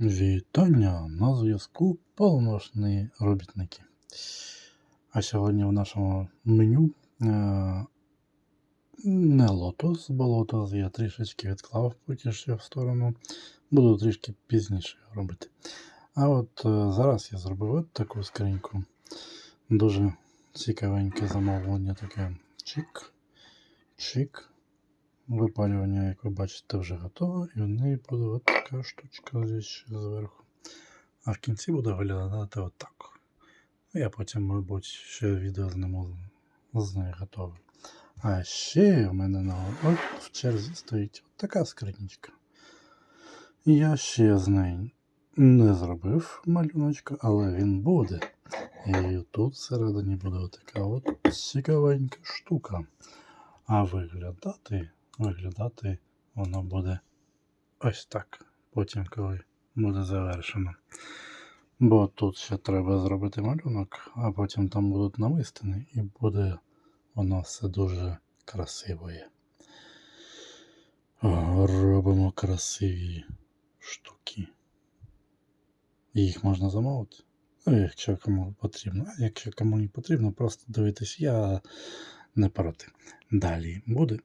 Вітання на зв'язку повношні робітники. А сьогодні в нашому меню е, не лотос, бо лотос я трішечки відклав поки що в сторону. Буду трішки пізніше робити. А от е, зараз я зробив от таку скриньку. Дуже цікавеньке замовлення таке. Чик, чик. Випалювання, як ви бачите, вже готове, і в неї буде от така штучка ще зверху. А в кінці буде виглядати отак. Ну, Я потім, мабуть, ще відео зніму з нею готове. А ще в мене на от в черзі стоїть от така скринічка. Я ще з неї не зробив малюночка, але він буде. І тут всередині буде отака от цікавенька штука. А виглядати, виглядати воно буде ось так. Потім, коли буде завершено. Бо тут ще треба зробити малюнок, а потім там будуть намистини, і буде воно все дуже красиве. Робимо красиві штуки. Їх можна замовити. Ну, якщо кому потрібно. А якщо кому не потрібно, просто дивитись, я не проти. Далі буде